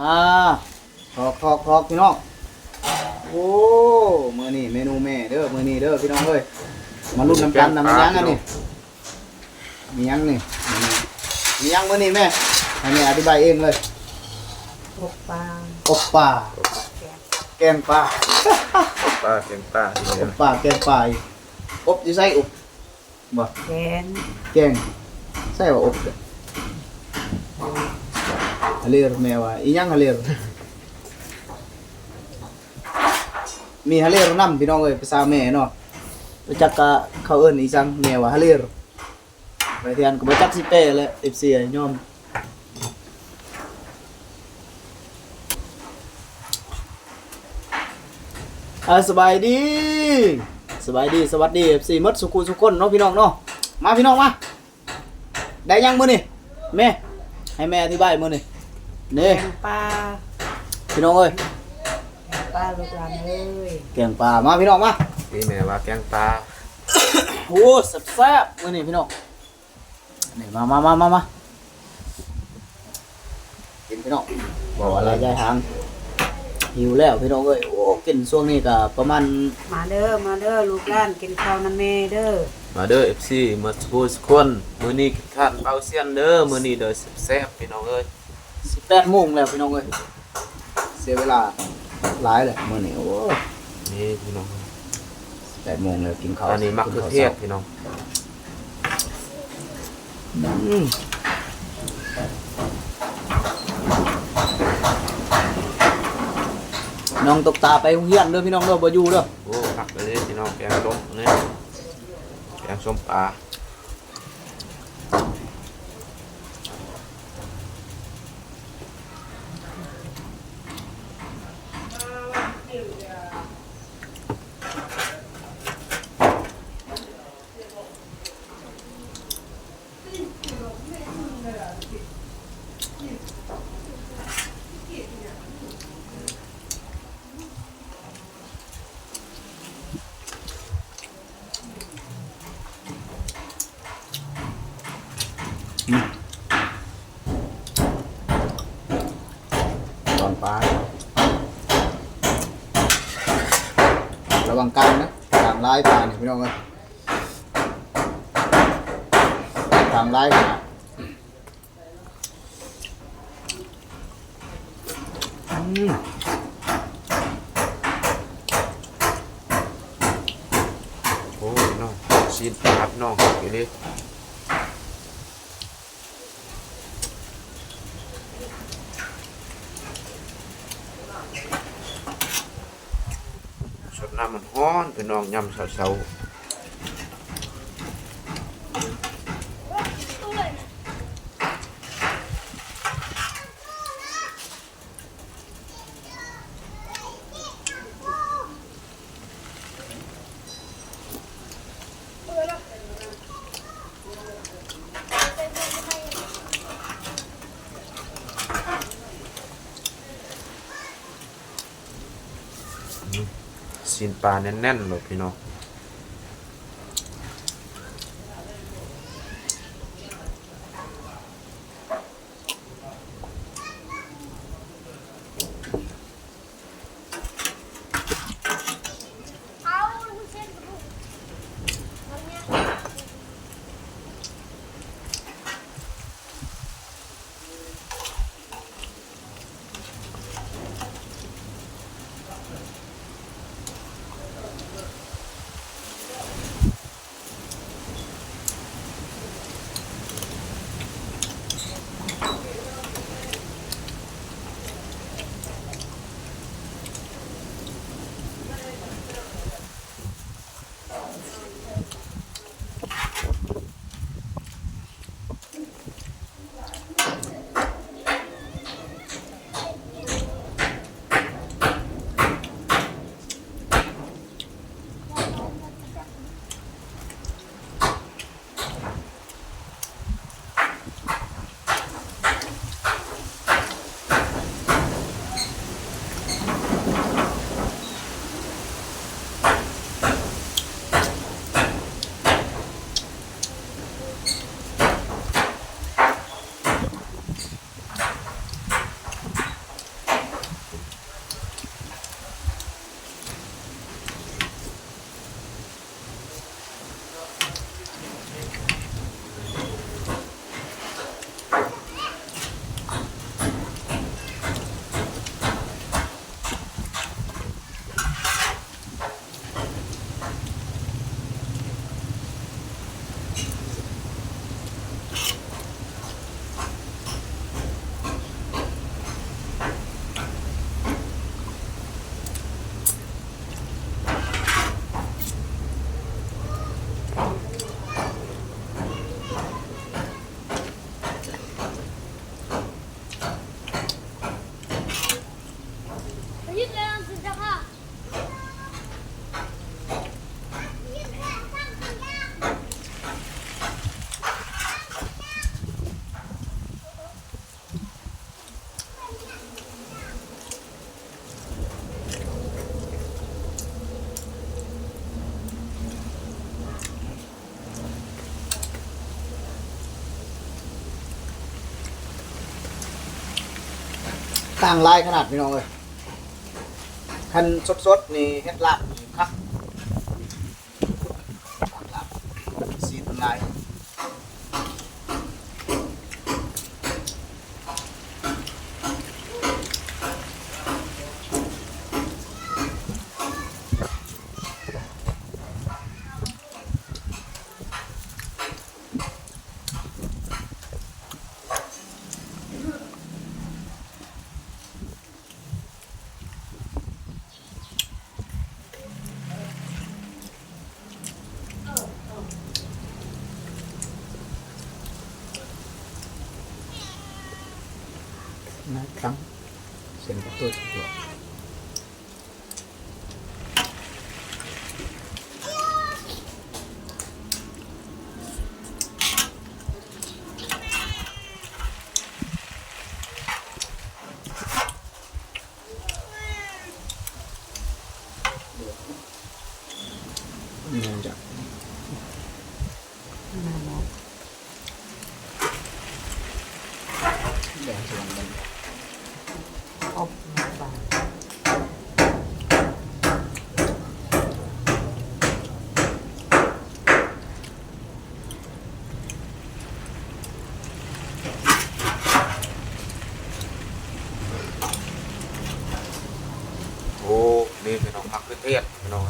อ่าทอกทอกทอกพี่น้อง โอ้มื้อนี้เมนูแม่เด้อมื้อนี้เด้อพี่น้องเอ้ย มาลุ้นน้ำกันนำมันยังอันนี้มียังนี่มียังมื้อนี้แม่ให้แม่อธิบายเองเลยอบปลาอบป่าแกงป่าป้าเสียงป้าที่อนี่บป่าแกงป่าอีกอบอยู่ใส่อบบ่แกนแกงใส่ว่าอบเด้อฮะเลรแม่ว่าอีหยั งฮะเลรมีฮะเลรนํพี่น้องเอ้ยภาษาแม่เนาะรู้จักกะเขาเอิ้นอีจังแม่ว่าฮะเลรไปเทียนก็บ่จักสิเป้เลย FC อะยอมอาสบายดีสบายดีสวัสดีสี่มดสุขุสุขคนเนาะพี่น้องเนาะมาพี่น้องมาได้ยังมื้อนี่แม่ให้แม่อธิบายมื้อนี่ แกนี่งปลาพี่น้องเอ้ยแกงปลาลูกหลานเอ้ยแกงปลามาพี่น้องมานี่แม่ว่าแกงปลาโอ้แซ่บๆมื้อนี้พี่น้องนี่มามามามามากินพี่น้องบอกอะอะไรไรยายหางหิวแล้วพี่น้องเอ้ยโอ้กินช่วงนี้ก็ประมาณมาเด้อมาเด้อลูกหลานกินข้าวน้ำแม่เด้อมาเด้อ FC มาทุกคนมื้อนี้กินข้าวเปาเซียนเด้อมื้อนี้เด้อแซ่บๆพี่น้องเอ้ย 18โมงแล้วพี่น้องเอ้ยเสียเวลาหลายเลยมื้อนี้โอ้นี่พี่น้องแปดโมงแล้วกินข้าวอันนี้มะเขือเทศพี่น้องอืมน้องตกตาไปโรงเรียนเด้อพี่น้องเด้อบ่อยู่เด้อโอ้ผักไปเลยพี่น้องแกงส้มนี่แกงส้มปลา ตอนปลาระวังกลางนะกลางลายปลานี่ พี่น้องเอ้ยกลางลายปลาอืมโอ้ยน้องชิ้นปาพี่น้องกินดิำมันฮ้อนพี่น้องยำเสาๆ สินปลาแน่นๆเลยพี่น้องางลายขนาดพี่น้องเอ้ยคันสดๆนี่เฮ็ดลาบนี่ครับลาบสีต้นลาย นะครับเส้นประตูตัว นี่มันจะ แดงสว่างมันอบปลา โอ้นี่พี่น้องมักคือเทศพี่น้อง ไ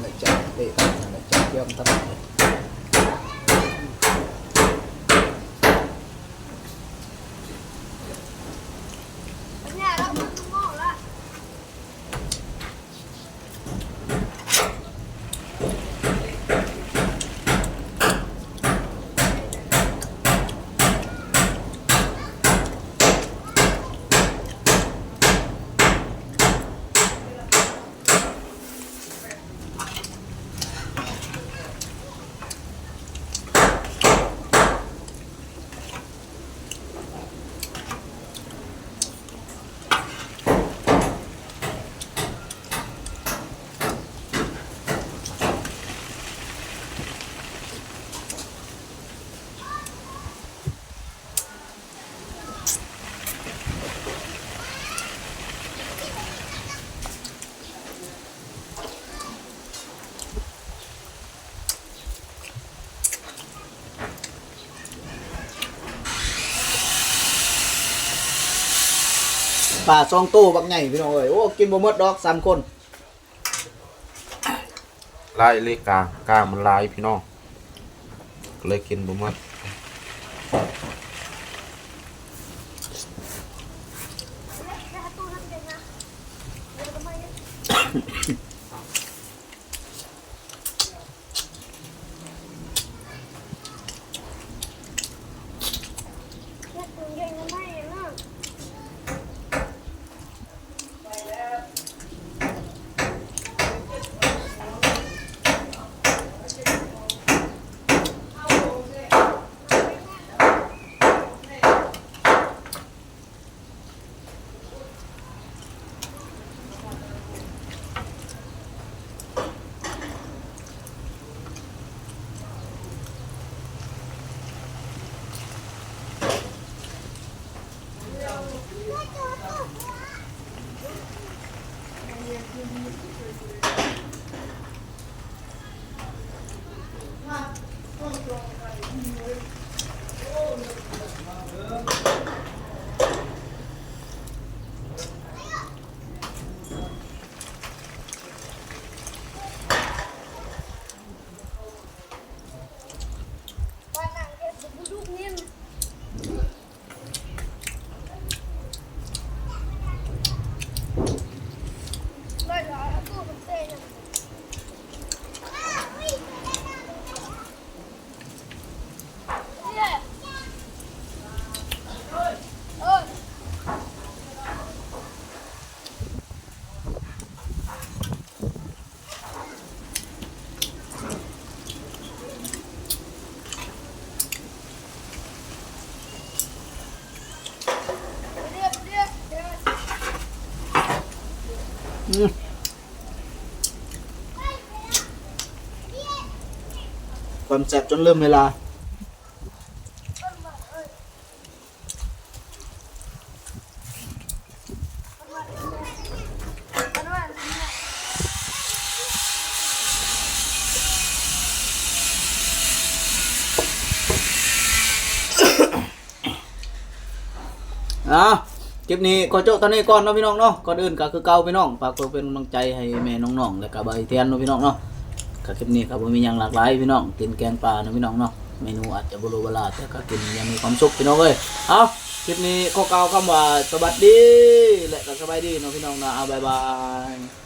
หลจับเตะไหลจับเกี่ยวมันตลอดเลย เนี่ยเรามึงมองละ ปลาซองโต้บักใหญ่พี่น้องเอ้ยโอ้กินบ่หมดดอกสามคนลายเลขกลางกลางมันลายพี่น้องเลยกินบ่หมดแค่ตู้นั่นเองนะเดี๋ยวก็ไม่ ความแซ่บจนเริ่มเวลา อะคลิปนี้ขอจบตอนนี้ก่อนเนาะพี่น้องเนาะก่อนอื่นก็คือเก่าพี่น้องฝากตัวเป็นกำลังใจให้แม่น้องๆและก็บายเทียนเนาะพี่น้องเนาะ ก็คลิปนี้ครับ่มีอยังหลากหลายพี่น้องกินแกงปลาเนาะพี่น้องเนาะเมนูอาจจะบรู้เวลาแต่ก็กินยังมีความสุขพี่น้องเลยเอาคลิปนี้ขอกล่าวคำว่าสวัสดีและก็สบายดีเนาะพี่น้องนะเอาบายบาย